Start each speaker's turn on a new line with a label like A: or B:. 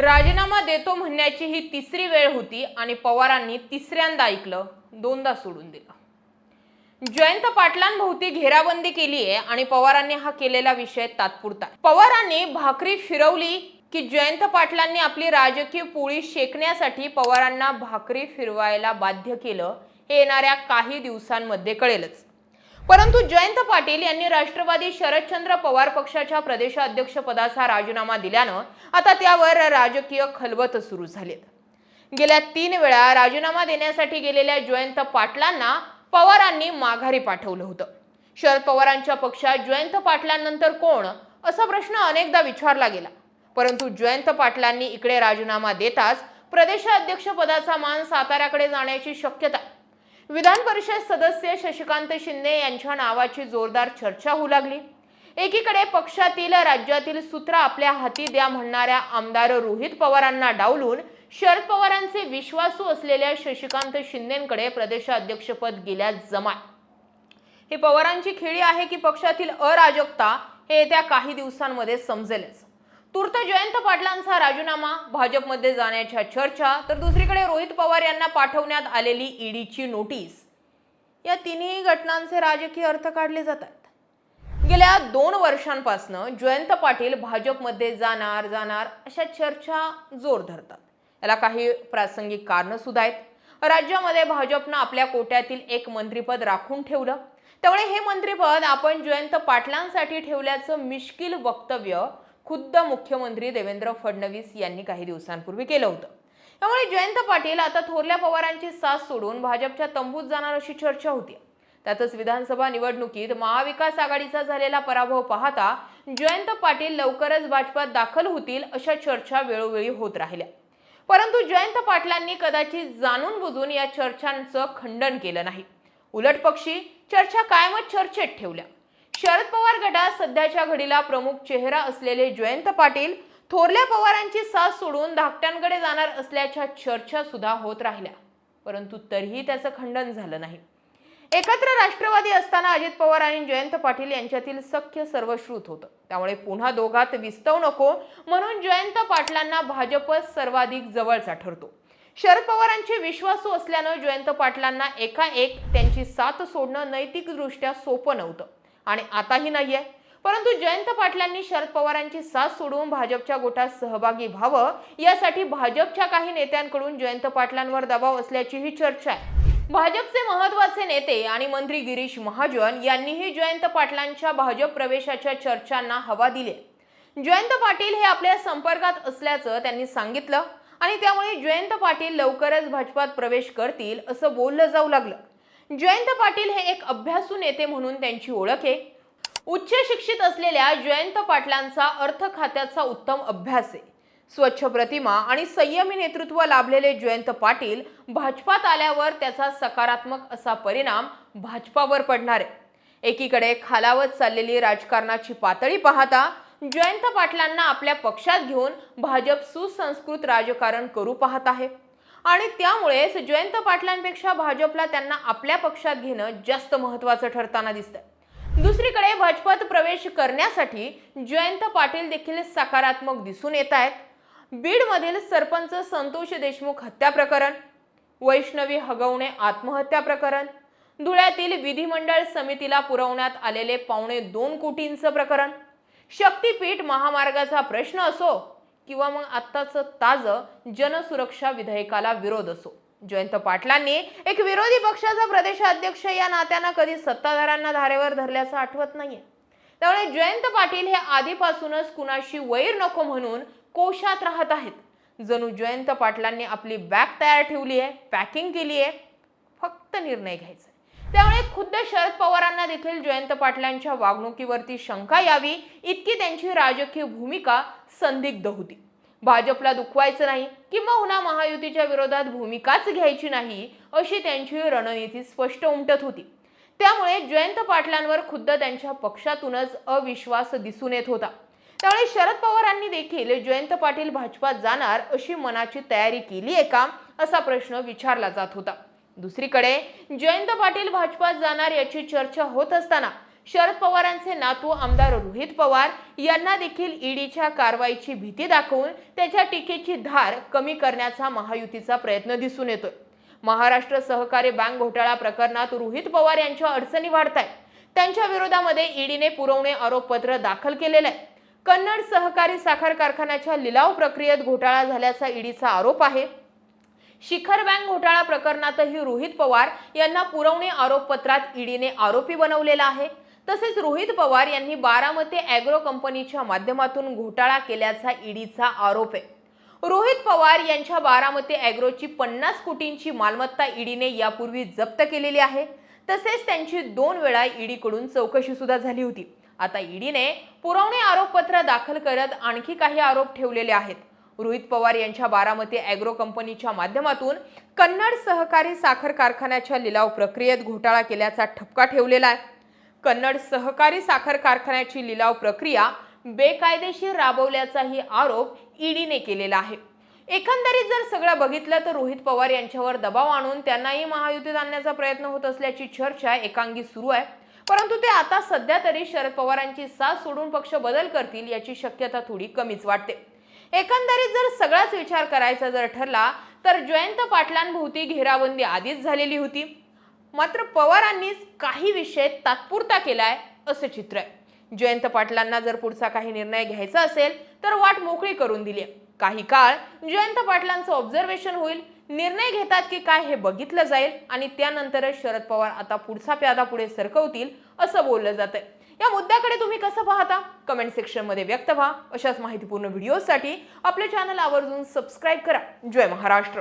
A: राजीनामा देतो म्हणण्याची ही तिसरी वेळ होती आणि पवारांनी तिसऱ्यांदा ऐकलं दोनदा सोडून दिलं. जयंत पाटलांभोवती घेराबंदी केली आहे आणि पवारांनी हा केलेला विषय तात्पुरता. पवारांनी भाकरी फिरवली की जयंत पाटलांनी आपली राजकीय पोळी शेकण्यासाठी पवारांना भाकरी फिरवायला बाध्य केलं हे येणाऱ्या काही दिवसांमध्ये कळेलच. परंतु जयंत पाटील यांनी राष्ट्रवादी शरदचंद्र पवार पक्षाच्या प्रदेशाध्यक्षपदाचा राजीनामा दिल्यानं आता त्यावर राजकीय खलबत सुरू झालेत. गेल्या तीन वेळा राजीनामा देण्यासाठी गेलेल्या जयंत पाटलांना पवारांनी माघारी पाठवलं होतं. शरद पवारांच्या पक्षात जयंत पाटलांनंतर कोण? असा प्रश्न अनेकदा विचारला गेला. परंतु जयंत पाटलांनी इकडे राजीनामा देताच प्रदेशाध्यक्षपदाचा मान साताऱ्याकडे जाण्याची शक्यता विधान परिषद सदस्य शशिकांत शिंदे यांच्या नावाची जोरदार चर्चा होऊ लागली. एकीकडे पक्षातील राज्यातील सूत्र आपल्या हाती द्या म्हणणाऱ्या आमदार रोहित पवारांना डावलून शरद पवारांचे विश्वासू असलेल्या शशिकांत शिंदेकडे प्रदेशाध्यक्षपद गेल्या जमाय. ही पवारांची खेळी आहे की पक्षातील अराजकता हे येत्या काही दिवसांमध्ये समजेलच. तूर्त जयंत पाटलांचा राजीनामा भाजपमध्ये जाण्याच्या चर्चा तर दुसरीकडे रोहित पवार यांना पाठवण्यात आलेली ईडीची नोटीस. या तिन्ही घटनांचे राजकीय अर्थ काढले जातात गेल्या दोन वर्षांपासून जयंत पाटील भाजपमध्ये जाणार जाणार अशा चर्चा जोर धरतात. याला काही प्रासंगिक कारणं सुद्धा आहेत. राज्यामध्ये भाजपनं आपल्या कोट्यातील एक मंत्रिपद राखून ठेवलं. त्यामुळे हे मंत्रिपद आपण जयंत पाटलांसाठी ठेवल्याचं मिश्किल वक्तव्य खुद्द मुख्यमंत्री देवेंद्र फडणवीस यांनी काही दिवसांपूर्वी केलं होतं. त्यामुळे जयंत पाटील आता थोरल्या पवारांची साथ सोडून भाजपच्या तंबूत जाणार अशी चर्चा होती. त्यातच विधानसभा निवडणुकीत महाविकास आघाडीचा झालेला पराभव पाहता जयंत पाटील लवकरच भाजपात दाखल होतील अशा चर्चा वेळोवेळी होत राहिल्या. परंतु जयंत पाटलांनी कदाचित जाणून बुजून या चर्चांचं खंडन केलं नाही. उलट पक्षी चर्चा कायमच चर्चेत ठेवल्या. शरद पवार गटात सध्याच्या घडीला प्रमुख चेहरा असलेले जयंत पाटील थोरल्या पवारांची साथ सोडून धाकट्यांकडे जाणार असल्याच्या चर्चा सुद्धा होत राहिल्या. परंतु तरीही त्याचं खंडन झालं नाही. एकत्र राष्ट्रवादी असताना अजित पवार आणि जयंत पाटील यांच्यातील सख्य सर्वश्रुत होतं. त्यामुळे पुन्हा दोघात विस्तव नको म्हणून जयंत पाटलांना भाजपच सर्वाधिक जवळचा ठरतो. शरद पवारांचे विश्वासू असल्यानं जयंत पाटलांना एकाएक त्यांची साथ सोडणं नैतिकदृष्ट्या सोपं नव्हतं. आणि आताही नाहीये. परंतु जयंत पाटलांनी शरद पवारांची साथ सोडून भाजपच्या गोटात सहभागी व्हावं यासाठी भाजपच्या काही नेत्यांकडून जयंत पाटलांवर दबाव असल्याची ही चर्चा आहे. भाजपचे महत्त्वाचे नेते आणि मंत्री गिरीश महाजन यांनीही जयंत पाटलांच्या भाजप प्रवेशाच्या चर्चांना हवा दिली. जयंत पाटील हे आपल्या संपर्कात असल्याचं त्यांनी सांगितलं आणि त्यामुळे जयंत पाटील लवकरच भाजपात प्रवेश करतील असं बोललं जाऊ लागलं. जयंत पाटील हे एक अभ्यासू नेते म्हणून त्यांची ओळख आहे. उच्च शिक्षित असलेल्या जयंत पाटलांचा अर्थ खात्याचा उत्तम अभ्यास आहे. स्वच्छ प्रतिमा आणि संयमी नेतृत्व लाभलेले जयंत पाटील भाजपात आल्यावर त्याचा सकारात्मक असा परिणाम भाजपावर पडणार आहे. एकीकडे खालावत चाललेली राजकारणाची पातळी पाहता जयंत पाटलांना आपल्या पक्षात घेऊन भाजप सुसंस्कृत राजकारण करू पाहत आहे. आणि त्यामुळेच जयंत पाटलांपेक्षा भाजपला त्यांना आपल्या पक्षात घेणं जास्त महत्वाचं ठरताना दिसतंय. दुसरीकडे भाजपात प्रवेश करण्यासाठी जयंत पाटील देखील सकारात्मक दिसून येत आहेत. बीडमधील सरपंच संतोष देशमुख हत्या प्रकरण वैष्णवी हगवणे आत्महत्या प्रकरण धुळ्यातील विधिमंडळ समितीला पुरवण्यात आलेले पावणे दोन कोटींचं प्रकरण. शक्तीपीठ महामार्गाचा प्रश्न असो किंवा मग आत्ताचं ताजं जनसुरक्षा विधेयकाला विरोध असो. जयंत पाटलांनी एक विरोधी पक्षाचा प्रदेशाध्यक्ष या नात्यानं कधी सत्ताधाऱ्यांना धारेवर धरल्याचं आठवत नाहीये. त्यामुळे जयंत पाटील हे आधीपासूनच कुणाशी वैर नको म्हणून कोशात राहत आहेत. जणू जयंत पाटलांनी आपली बॅग तयार ठेवली आहे पॅकिंग केली आहे फक्त निर्णय घ्यायचा त्यामुळे खुद्द शरद पवारांना देखील जयंत पाटलांच्या वागणुकीवरती शंका यावी इतकी त्यांची राजकीय भूमिका संदिग्ध होती. भाजपला दुखवायचं नाही किंवा महायुतीच्या विरोधात भूमिकाच घ्यायची नाही अशी त्यांची रणनीती स्पष्ट उमटत होती. त्यामुळे जयंत पाटलांवर खुद्द त्यांच्या पक्षातूनच अविश्वास दिसून येत होता. त्यामुळे शरद पवारांनी देखील जयंत पाटील भाजपात जाणार अशी मनाची तयारी केली आहे का असा प्रश्न विचारला जात होता. दुसरीकडे जयंत पाटील भाजपात जाणार याची चर्चा होत असताना शरद पवारांचे नातू आमदार रोहित पवार यांना देखील ईडीच्या कारवाईची भीती दाखवून त्याच्या टीकेची धार कमी करण्याचा महायुतीचा प्रयत्न दिसून येतोय. महाराष्ट्र सहकारी बँक घोटाळा प्रकरणात रोहित पवार यांच्या अडचणी वाढत आहेत त्यांच्या विरोधामध्ये ईडीने पुरवणे आरोपपत्र दाखल केलेलं आहे कन्नड सहकारी साखर कारखान्याच्या लिलाव प्रक्रियेत घोटाळा झाल्याचा ईडीचा आरोप आहे. शिखर बँक घोटाळा प्रकरणातही रोहित पवार यांना पुरवणे आरोपपत्रात ईडीने आरोपी बनवलेला आहे. तसेच रोहित पवार यांनी बारामती अॅग्रो कंपनीच्या माध्यमातून घोटाळा केल्याचा ईडीचा आरोप आहे. रोहित पवार यांच्या बारामती अॅग्रोची पन्नास कोटींची मालमत्ता ईडीने यापूर्वी जप्त केलेली आहे. तसेच त्यांची दोन वेळा ईडीकडून चौकशी सुद्धा झाली होती. आता ईडीने पुरवणे आरोपपत्र दाखल करत आणखी काही आरोप ठेवलेले आहेत. रोहित पवार यांच्या बारामती अॅग्रो कंपनीच्या माध्यमातून कन्नड सहकारी साखर कारखान्याच्या लिलाव प्रक्रियेत घोटाळा केल्याचा ठपका ठेवलेला आहे. कन्नड सहकारी साखर कारखान्याची लिलाव प्रक्रिया बेकायदेशीर राबवल्याचाही आरोप ईडीने केलेला आहे. एकंदरीत जर सगळं बघितलं तर रोहित पवार यांच्यावर दबाव आणून त्यांनाही महायुतीत आणण्याचा प्रयत्न होत असल्याची चर्चा एकांगी सुरू आहे. परंतु ते आता सध्या तरी शरद पवारांची साथ सोडून पक्ष बदल करतील याची शक्यता थोडी कमीच वाटते. एकंदरीत जर सगळाच विचार करायचा जर ठरला तर जयंत पाटलांभोवती घेराबंदी आधीच झालेली होती. मात्र पवारांनीच काही विषय तात्पुरता केलाय असं चित्र आहे. जयंत पाटलांना जर पुढचा काही निर्णय घ्यायचा असेल तर वाट मोकळी करून दिली आहे. काही काळ जयंत पाटलांचं ऑब्झर्वेशन होईल निर्णय घेतात की काय हे बघितलं जाईल आणि त्यानंतरच शरद पवार आता पुढचा प्यादा पुढे सरकवतील असं बोललं जातं आहे या मुद्द्याकडे तुम्ही कसं पाहता? कमेंट सेक्शनमध्ये व्यक्त व्हा. अशाच माहितीपूर्ण व्हिडिओसाठी आपले चॅनल आवर्जून सबस्क्राईब करा. जय महाराष्ट्र.